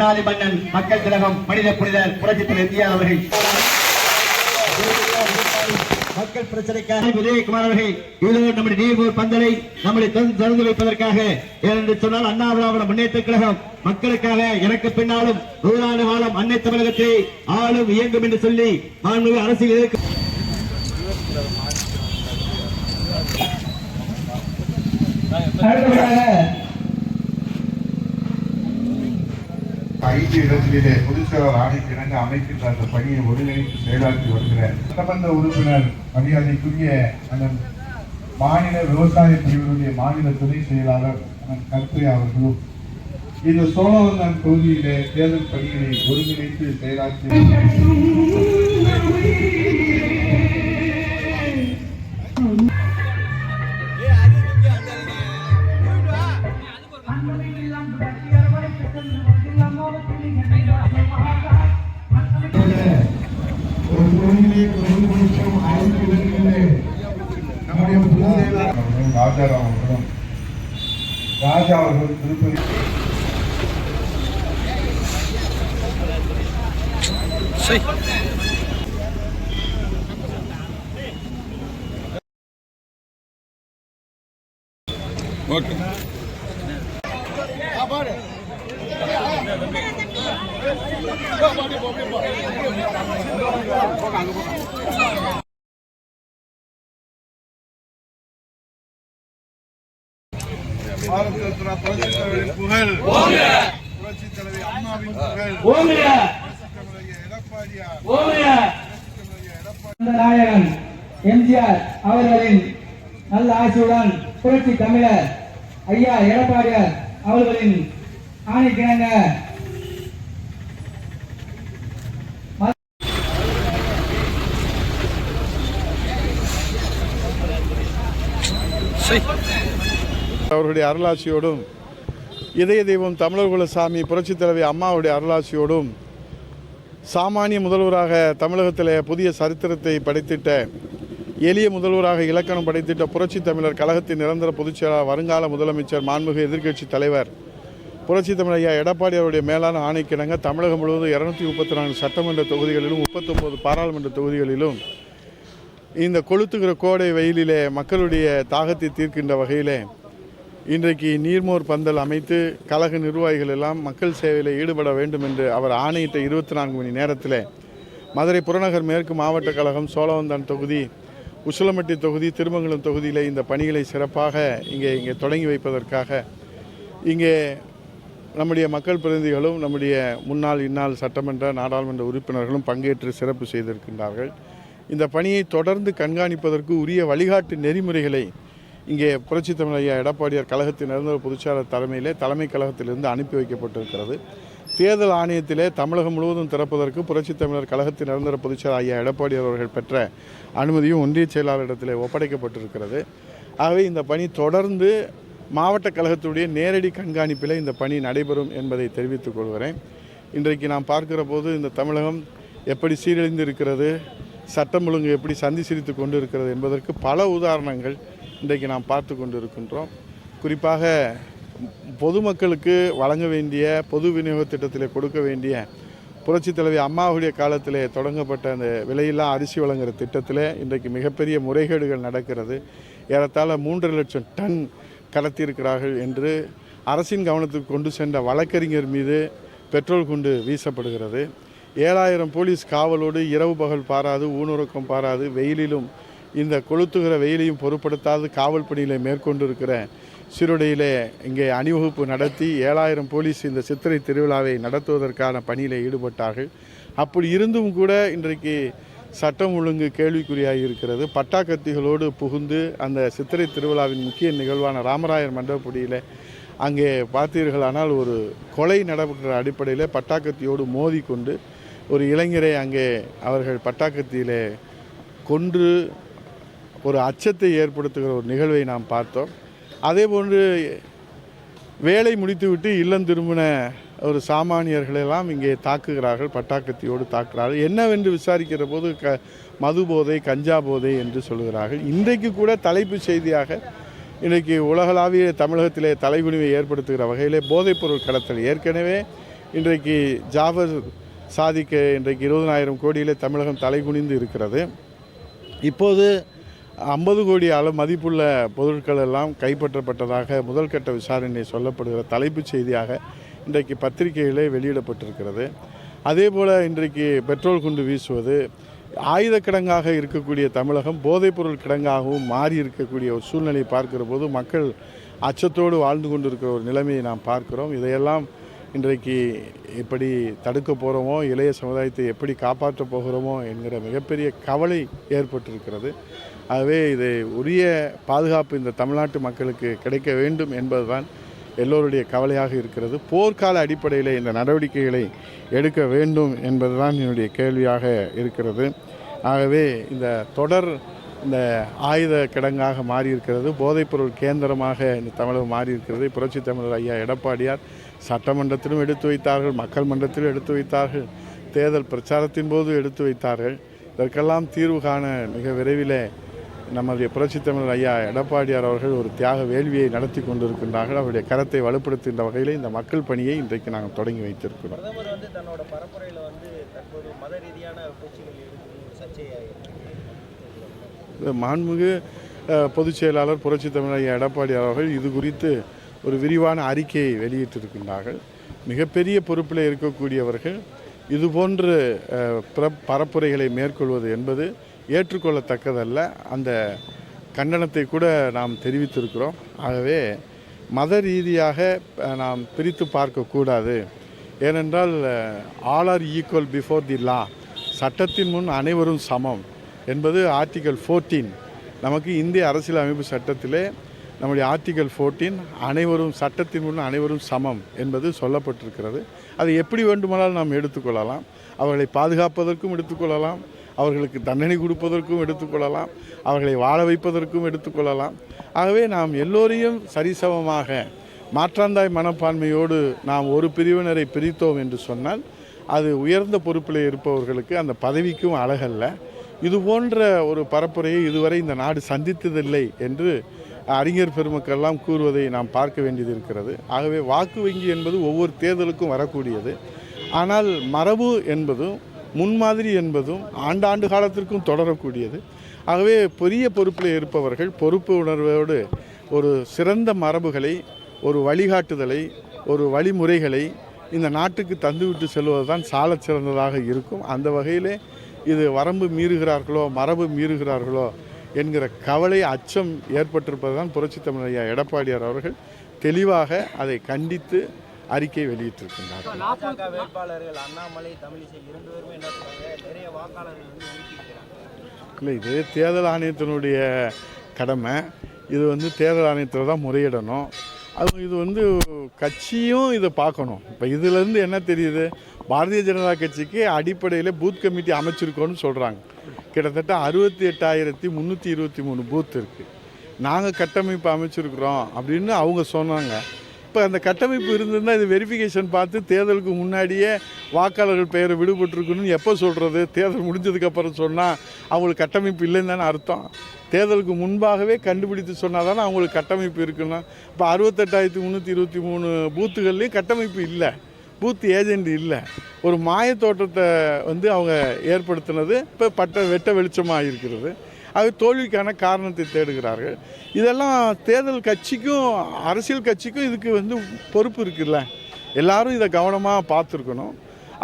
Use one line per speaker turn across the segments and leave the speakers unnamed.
மன்னாதி மன்னன் மக்கள் திலகம் மனித புனிதர் புரட்சித்தல் எம்ஜிஆர் அவர்கள். மக்கள் பிரச்சனைக்காக உதயகுமார் அவர்கள் இதோடு நம்முடைய நீர்மூர் பந்தலை நம்முடைய திறந்து வைப்பதற்காக. ஏனென்று சொன்னால் அண்ணா திராவிட முன்னேற்ற கழகம் மக்களுக்காக எனக்கு பின்னாலும் நூறாண்டு காலம் அன்னை தமிழகத்தை ஆளும் இயங்கும் என்று சொல்லி மாண்புமிகு அரசியல் எதிர்க்க
அடுத்ததாக
ஐந்து இடங்களிலே பொதுச்செயலாளர் ஆணைக்கு இணங்க அமைக்கின்ற அந்த பணியை ஒருங்கிணைத்து செயலாற்றி வருகிற சட்டமன்ற உறுப்பினர் மரியாதைக்குரிய அந்த மாநில விவசாய பிரிவினுடைய மாநில துணை செயலாளர் அண்ணன் கற்பையா அவர்களும் இந்த சோழவந்தன் தொகுதியிலே தேர்தல் பணிகளை ஒருங்கிணைத்து செயலாற்றி grupo ali. Sim. Okay Bobby Bharat Ratna புரட்சித் தலைவரின் புகழ் தலைவி அம்மாவின் புகழ்
நாயகன் எம்ஜிஆர் அவர்களின் நல்ல ஆட்சியுடன் புரட்சி தமிழர் ஐயா எடப்பாடியார் அவர்களின் ஆணைக்கிணங்க
அவருடைய அருளாட்சியோடும் இதய தெய்வம் தமிழர்குல சாமி புரட்சித் தலைவி அம்மாவுடைய அருளாட்சியோடும் சாமானிய முதல்வராக தமிழகத்தில் புதிய சரித்திரத்தை படைத்திட்ட எளிய முதல்வராக இலக்கணம் படைத்திட்ட புரட்சி தமிழர் கழகத்தின் நிரந்தர பொதுச்செயலாளர் வருங்கால முதலமைச்சர் மாண்புமிகு எதிர்க்கட்சி தலைவர் புரட்சி தமிழ் ஐயா எடப்பாடி அவருடைய மேலான ஆணைக்கிணங்க தமிழகம் முழுவதும் இரநூத்தி முப்பத்தி நான்கு சட்டமன்ற தொகுதிகளிலும் முப்பத்தொன்பது பாராளுமன்ற தொகுதிகளிலும் இந்த கொளுத்துகிற கோடை வெயிலிலே மக்களுடைய தாகத்தை தீர்க்கின்ற வகையிலே இன்றைக்கு நீர்மோர் பந்தல் அமைத்து கழக நிர்வாகிகள் எல்லாம் மக்கள் சேவையில் ஈடுபட வேண்டும் என்று அவர் ஆணையிட்ட இருபத்தி நான்கு மணி நேரத்தில். மதுரை புறநகர் மேற்கு மாவட்ட கழகம் சோழவந்தான் தொகுதி உசிலம்பட்டி தொகுதி திருமங்கலம் தொகுதியில் இந்த பணிகளை சிறப்பாக இங்கே இங்கே தொடங்கி வைப்பதற்காக இங்கே நம்முடைய மக்கள் பிரதிநிதிகளும் நம்முடைய முன்னாள் இந்நாள் சட்டமன்ற நாடாளுமன்ற உறுப்பினர்களும் பங்கேற்று சிறப்பு செய்திருக்கின்றார்கள். இந்த பணியை தொடர்ந்து கண்காணிப்பதற்கு உரிய வழிகாட்டு நெறிமுறைகளை இங்கே புரட்சி தமிழ் ஐயா எடப்பாடியார் கழகத்தின் நிரந்தர பொதுச்சாளர் தலைமையிலே தலைமை கழகத்திலிருந்து அனுப்பி வைக்கப்பட்டிருக்கிறது. தேர்தல் ஆணையத்திலே தமிழகம் முழுவதும் திறப்பதற்கு புரட்சி தமிழர் கழகத்தின் நிரந்தர பொதுச்சாளர் ஐயா எடப்பாடியார் அவர்கள் பெற்ற அனுமதியும் ஒன்றிய செயலாளரிடத்திலே ஒப்படைக்கப்பட்டிருக்கிறது. ஆகவே இந்த பணி தொடர்ந்து மாவட்ட கழகத்துடைய நேரடி கண்காணிப்பில் இந்த பணி நடைபெறும் என்பதை தெரிவித்துக் கொள்கிறேன். இன்றைக்கு நாம் பார்க்கிற போது இந்த தமிழகம் எப்படி சீரழிந்து இருக்கிறது சட்டம் ஒழுங்கு எப்படி சந்தி சிரித்து கொண்டு இருக்கிறது என்பதற்கு பல உதாரணங்கள் இன்றைக்கு நாம் பார்த்து கொண்டிருக்கின்றோம். குறிப்பாக பொதுமக்களுக்கு வழங்க வேண்டிய பொது விநியோக திட்டத்தில் கொடுக்க வேண்டிய புரட்சி தலைவி அம்மாவுடைய காலத்திலே தொடங்கப்பட்ட அந்த விலையில்லா அரிசி வழங்குகிற திட்டத்தில் இன்றைக்கு மிகப்பெரிய முறைகேடுகள் நடக்கிறது. ஏறத்தாழ மூன்று லட்சம் டன் கடத்தியிருக்கிறார்கள் என்று அரசின் கவனத்துக்கு கொண்டு சென்ற வழக்கறிஞர் மீது பெட்ரோல் குண்டு வீசப்படுகிறது. ஏழாயிரம் போலீஸ் காவலோடு இரவு பகல் பாராது ஊனுறக்கம் பாராது வெயிலிலும் இந்த கொளுத்துகிற வெயிலையும் பொருட்படுத்தாது காவல் பணிகளை மேற்கொண்டிருக்கிற சீருடையிலே இங்கே அணிவகுப்பு நடத்தி ஏழாயிரம் போலீஸ் இந்த சித்திரை திருவிழாவை நடத்துவதற்கான பணியில் ஈடுபட்டார்கள். அப்படி இருந்தும் கூட இன்றைக்கு சட்டம் ஒழுங்கு கேள்விக்குறியாகி இருக்கிறது. பட்டாக்கத்திகளோடு புகுந்து அந்த சித்திரை திருவிழாவின் முக்கிய நிகழ்வான ராமராயர் மண்டபப்படியில் அங்கே பார்த்தீர்களானால் ஒரு கொலை நடக்கிற அடிப்படையில் பட்டாக்கத்தியோடு மோதிக்கொண்டு ஒரு இளைஞரை அங்கே அவர்கள் பட்டாக்கத்தியிலே கொன்று ஒரு அச்சத்தை ஏற்படுத்துகிற ஒரு நிகழ்வை நாம் பார்த்தோம். அதே போன்று வேலை முடித்துவிட்டு இல்லம் திரும்பின ஒரு சாமானியர்களெல்லாம் இங்கே தாக்குகிறார்கள் பட்டாக்கத்தியோடு தாக்குகிறார்கள். என்னவென்று விசாரிக்கிற போது க மது போதை கஞ்சா போதை என்று சொல்கிறார்கள். இன்றைக்கு கூட தலைப்புச் செய்தியாக இன்றைக்கு உலகளாவிய தமிழகத்திலே தலைகுனிவை ஏற்படுத்துகிற வகையிலே போதைப்பொருள் கடத்தல். ஏற்கனவே இன்றைக்கு ஜாபர் சாதிக்க இன்றைக்கு இருபதனாயிரம் கோடியிலே தமிழகம் தலைகுனிந்து இருக்கிறது. இப்போது ஐம்பது கோடி அளவு மதிப்புள்ள பொருட்கள் எல்லாம் கைப்பற்றப்பட்டதாக முதல்கட்ட விசாரணை சொல்லப்படுகிற தலைப்புச் செய்தியாக இன்றைக்கு பத்திரிகையிலே வெளியிடப்பட்டிருக்கிறது. அதே போல் இன்றைக்கு பெட்ரோல் குண்டு வீசுவது ஆயுத கிடங்காக இருக்கக்கூடிய தமிழகம் போதைப்பொருள் கிடங்காகவும் மாறி இருக்கக்கூடிய ஒரு சூழ்நிலையை பார்க்கிற போது மக்கள் அச்சத்தோடு வாழ்ந்து கொண்டிருக்கிற ஒரு நிலைமையை நாம் பார்க்கிறோம். இதையெல்லாம் இன்றைக்கு எப்படி தடுக்க போகிறோமோ இளைய சமுதாயத்தை எப்படி காப்பாற்றப் போகிறோமோ என்கிற மிகப்பெரிய கவலை ஏற்பட்டிருக்கிறது. ஆகவே இது உரிய பாதுகாப்பு இந்த தமிழ்நாட்டு மக்களுக்கு கிடைக்க வேண்டும் என்பதுதான் எல்லோருடைய கவலையாக இருக்கிறது. போர்க்கால அடிப்படையில் இந்த நடவடிக்கைகளை எடுக்க வேண்டும் என்பதுதான் என்னுடைய கேள்வியாக இருக்கிறது. ஆகவே இந்த தொடர் இந்த ஆயுத கிடங்காக மாறியிருக்கிறது. போதைப்பொருள் கேந்திரமாக இந்த தமிழகம் மாறி இருக்கிறது புரட்சி தமிழர் ஐயா எடப்பாடியார் சட்டமன்றத்திலும் எடுத்து வைத்தார்கள் மக்கள் மன்றத்திலும் எடுத்து வைத்தார்கள் தேர்தல் பிரச்சாரத்தின் போது எடுத்து வைத்தார்கள். இதற்கெல்லாம் தீர்வு காண மிக விரைவில் நம்முடைய புரட்சி தமிழர் ஐயா எடப்பாடியார் அவர்கள் ஒரு தியாக வேள்வியை நடத்தி கொண்டிருக்கின்றார்கள். அவருடைய கரத்தை வலுப்படுத்துகின்ற வகையில் இந்த மக்கள் பணியை இன்றைக்கு நாங்கள் தொடங்கி வைத்திருக்கிறோம். இந்த மாண்புமிகு பொதுச் செயலாளர் புரட்சி தமிழர் ஐயா எடப்பாடியார் அவர்கள் இது குறித்து ஒரு விரிவான அறிக்கையை வெளியிட்டிருக்கின்றார்கள். மிகப்பெரிய பொறுப்பில் இருக்கக்கூடியவர்கள் இதுபோன்று பிற- பரப்புரைகளை மேற்கொள்வது என்பது ஏற்றுக்கொள்ளத்தக்கதல்ல. அந்த கண்டனத்தை கூட நாம் தெரிவித்திருக்கிறோம். ஆகவே மத ரீதியாக நாம் பிரித்து பார்க்கக்கூடாது. ஏனென்றால் all are equal before the law சட்டத்தின் முன் அனைவரும் சமம் என்பது ஆர்டிகல் ஃபோர்டீன் நமக்கு இந்திய அரசியலமைப்பு சட்டத்திலே நம்முடைய ஆர்டிகல் ஃபோர்டீன் அனைவரும் சட்டத்தின் முன் அனைவரும் சமம் என்பது சொல்லப்பட்டிருக்கிறது. அதை எப்படி வேண்டுமானாலும் நாம் எடுத்துக்கொள்ளலாம். அவர்களை பாதுகாப்பதற்கும் எடுத்துக்கொள்ளலாம். அவர்களுக்கு தண்டனை கொடுப்பதற்கும் எடுத்துக்கொள்ளலாம் அவர்களை வாழ வைப்பதற்கும் எடுத்துக்கொள்ளலாம் ஆகவே நாம் எல்லோரையும் சரிசமமாக மாற்றாந்தாய் மனப்பான்மையோடு நாம் ஒரு பிரிவினரை பிரித்தோம் என்று சொன்னால் அது உயர்ந்த பொறுப்பில் இருப்பவர்களுக்கு அந்த பதவிக்கும் அழகல்ல. இது போன்ற ஒரு பரப்புரையை இதுவரை இந்த நாடு சந்தித்ததில்லை என்று அறிஞர் பெருமக்கள்லாம் கூறுவதை நாம் பார்க்க வேண்டியது இருக்கிறது. ஆகவே வாக்கு வங்கி என்பது ஒவ்வொரு தேர்தலுக்கும் வரக்கூடியது. ஆனால் மரபு என்பதும் முன்மாதிரி என்பதும் ஆண்டாண்டு காலத்திற்கும் தொடரக்கூடியது. ஆகவே பெரிய பொறுப்பில் இருப்பவர்கள் பொறுப்பு உணர்வோடு ஒரு சிறந்த மரபுகளை ஒரு வழிகாட்டுதலை ஒரு வழிமுறைகளை இந்த நாட்டுக்கு தந்துவிட்டு செல்வது தான் சாலச் சிறந்ததாக இருக்கும். அந்த வகையிலே இது வரம்பு மீறுகிறார்களோ மரபு மீறுகிறார்களோ என்கிற கவலை அச்சம் ஏற்பட்டிருப்பது தான் புரட்சி தமிழ் ஐயா எடப்பாடியார் அவர்கள் தெளிவாக அதை கண்டித்து அறிக்கை வெளியிட்டிருக்கின்றார்
பாஜக வேட்பாளர்கள் அண்ணாமலை தமிழிசை இரண்டு பேருமே என்ன சொல்றாங்க? நிறைய வாக்காளர்கள் வந்து ஒதுக்கியிருக்கிறாங்க
இல்லை இது தேர்தல் ஆணையத்தினுடைய கடமை. இது வந்து தேர்தல் ஆணையத்தில் தான் முறையிடணும். அது இது வந்து கட்சியும் இதை பார்க்கணும். இப்போ இதுலேருந்து என்ன தெரியுது? பாரதிய ஜனதா கட்சிக்கு அடிப்படையில் பூத் கமிட்டி அமைச்சிருக்கோன்னு சொல்கிறாங்க கிட்டத்தட்ட அறுபத்தி எட்டாயிரத்தி முந்நூற்றி இருபத்தி மூணு பூத் இருக்குது நாங்கள் கட்டமைப்பு அமைச்சிருக்கிறோம் அப்படின்னு அவங்க சொன்னாங்க. இப்போ அந்த கட்டமைப்பு இருந்திருந்தால் இது வெரிஃபிகேஷன் பார்த்து தேர்தலுக்கு முன்னாடியே வாக்காளர்கள் பெயரை விடுபட்டிருக்குன்னு எப்போ சொல்கிறது தேர்தல் முடிஞ்சதுக்கப்புறம் சொன்னால் அவங்களுக்கு கட்டமைப்பு இல்லைன்னு தானே அர்த்தம். தேர்தலுக்கு முன்பாகவே கண்டுபிடித்து சொன்னால் தானே அவங்களுக்கு கட்டமைப்பு இருக்குன்னா. இப்போ அறுபத்தெட்டாயிரத்தி முந்நூற்றி இருபத்தி மூணு பூத்துகள்லேயும் கட்டமைப்பு இல்லை. பூத் ஏஜெண்ட் இல்லை. ஒரு மாயத்தோட்டத்தை வந்து அவங்க ஏற்படுத்தினது இப்போ பட்ட வெட்ட வெளிச்சமாக இருக்கிறது அது தோல்விக்கான காரணத்தை தேடுகிறார்கள். இதெல்லாம் தேர்தல் கட்சிக்கும் அரசியல் கட்சிக்கும் இதுக்கு வந்து பொறுப்பு இருக்குல்ல. எல்லாரும் இதை கவனமாக பார்த்துருக்கணும்.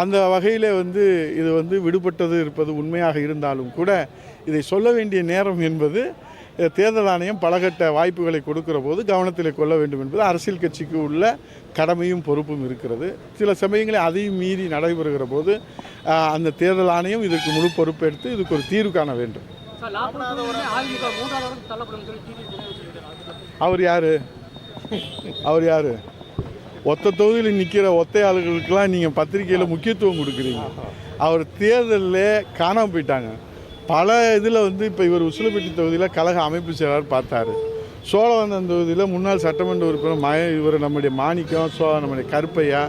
அந்த வகையில் வந்து இது வந்து விடுபட்டது இருப்பது உண்மையாக இருந்தாலும் கூட இதை சொல்ல வேண்டிய நேரம் என்பது தேர்தல் ஆணையம் பலகட்ட வாய்ப்புகளை கொடுக்கிற போது கவனத்தில் கொள்ள வேண்டும் என்பது அரசியல் கட்சிக்கு உள்ள கடமையும் பொறுப்பும் இருக்கிறது. சில சமயங்களில் அதையும் மீறி நடைபெறுகிற போது அந்த தேர்தல் ஆணையம் இதற்கு முழு பொறுப்பெடுத்து இதுக்கு ஒரு தீர்வு காண வேண்டும். அவர் யார்? அவர் யார்? ஒத்த தொகுதியில் நிற்கிற ஒத்தை ஆளுகளுக்கெல்லாம் நீங்கள் பத்திரிக்கையில் முக்கியத்துவம் கொடுக்குறீங்க. அவர் தேர்தலில் காணாமல் போயிட்டாங்க. பல இதில் வந்து இப்போ இவர் உசிலப்பட்டி தொகுதியில் கழக அமைப்பு செயலாளர் பார்த்தாரு. சோழவந்தன் தொகுதியில் முன்னாள் சட்டமன்ற உறுப்பினர் மய இவர் நம்முடைய மாணிக்கம் சோ நம்முடைய கருப்பையா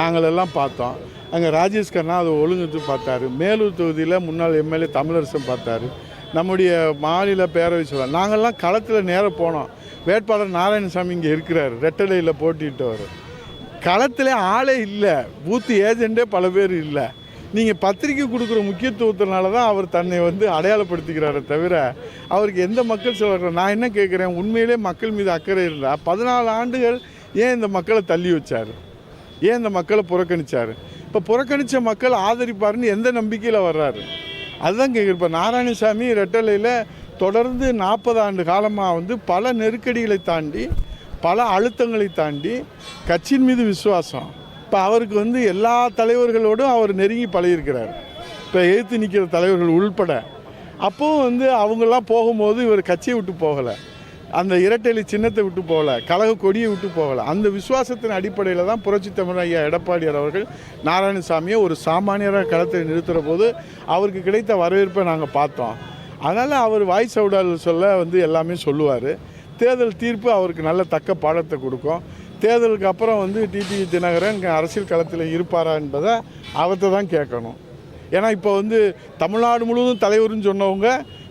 நாங்கள் எல்லாம் பார்த்தோம். அங்கே ராஜேஷ் கண்ணா அதை ஒழுங்குத்து பார்த்தாரு. மேலூர் தொகுதியில் முன்னாள் எம்எல்ஏ தமிழரசன் பார்த்தாரு. நம்முடைய மாநில பேரவை சொல்ல நாங்கள்லாம் களத்தில் நேராக போனோம். வேட்பாளர் நாராயணசாமி இங்கே இருக்கிறார். ரெட்டலையில் போட்டிட்டவர். களத்தில் ஆளே இல்லை. பூத்து ஏஜெண்டே பல பேர் இல்லை. நீங்கள் பத்திரிக்கை கொடுக்குற முக்கியத்துவத்தினால தான் அவர் தன்னை வந்து அடையாளப்படுத்திக்கிறாரே தவிர அவருக்கு எந்த மக்கள் சொல்கிற நான் என்ன கேட்குறேன் உண்மையிலே மக்கள் மீது அக்கறை இருந்தால் பதினாலு ஆண்டுகள் ஏன் இந்த மக்களை தள்ளி வச்சார்? ஏன் இந்த மக்களை புறக்கணிச்சார்? இப்போ புறக்கணித்த மக்கள் ஆதரிப்பார்னு எந்த நம்பிக்கையில் வர்றாரு? அதுதான் கேட்குறேன் இப்போ நாராயணசாமி ரெட்டலையில் தொடர்ந்து நாற்பது ஆண்டு காலமாக வந்து பல நெருக்கடிகளை தாண்டி பல அழுத்தங்களை தாண்டி கட்சியின் மீது விசுவாசம். இப்போ அவருக்கு வந்து எல்லா தலைவர்களோடும் அவர் நெருங்கி பழகியிருக்கிறார். இப்போ எதிர்த்து நிற்கிற தலைவர்கள் உள்பட. அப்போவும் வந்து அவங்கெல்லாம் போகும்போது இவர் கட்சியை விட்டு போகலை. அந்த இரட்டைலி சின்னத்தை விட்டு போகல கழக கொடியை விட்டு போகல. அந்த விசுவாசத்தின் அடிப்படையில் தான் புரட்சி தமிழ் ஐயா எடப்பாடியார் அவர்கள் நாராயணசாமியை ஒரு சாமானியராக களத்தில் நிறுத்துகிற போது அவருக்கு கிடைத்த வரவேற்பை நாங்கள் பார்த்தோம். அதனால் அவர் வாய்ஸ் அவுடால் சொல்ல வந்து எல்லாமே சொல்லுவார். தேர்தல் தீர்ப்பு அவருக்கு நல்ல தக்க பாடத்தை கொடுக்கும். தேர்தலுக்கு அப்புறம் வந்து டிடிவி தினகரன் அரசியல் களத்தில் இருப்பாரா என்பதை அவர்கிட்ட தான் கேட்கணும். ஏன்னா இப்போ வந்து தமிழ்நாடு முழுவதும் தலைவர்னு சொன்னவங்க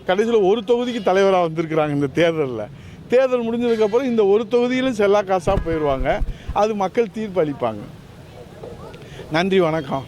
கடைசியில் ஒரு தொகுதிக்கு தலைவராக வந்திருக்கிறாங்க இந்த தேர்தலில். தேர்தல் முடிஞ்சதுக்கப்புறம் இந்த ஒரு தொகுதியிலும் செல்லா காசாக போயிடுவாங்க அது மக்கள் தீர்ப்பு அளிப்பாங்க. நன்றி வணக்கம்.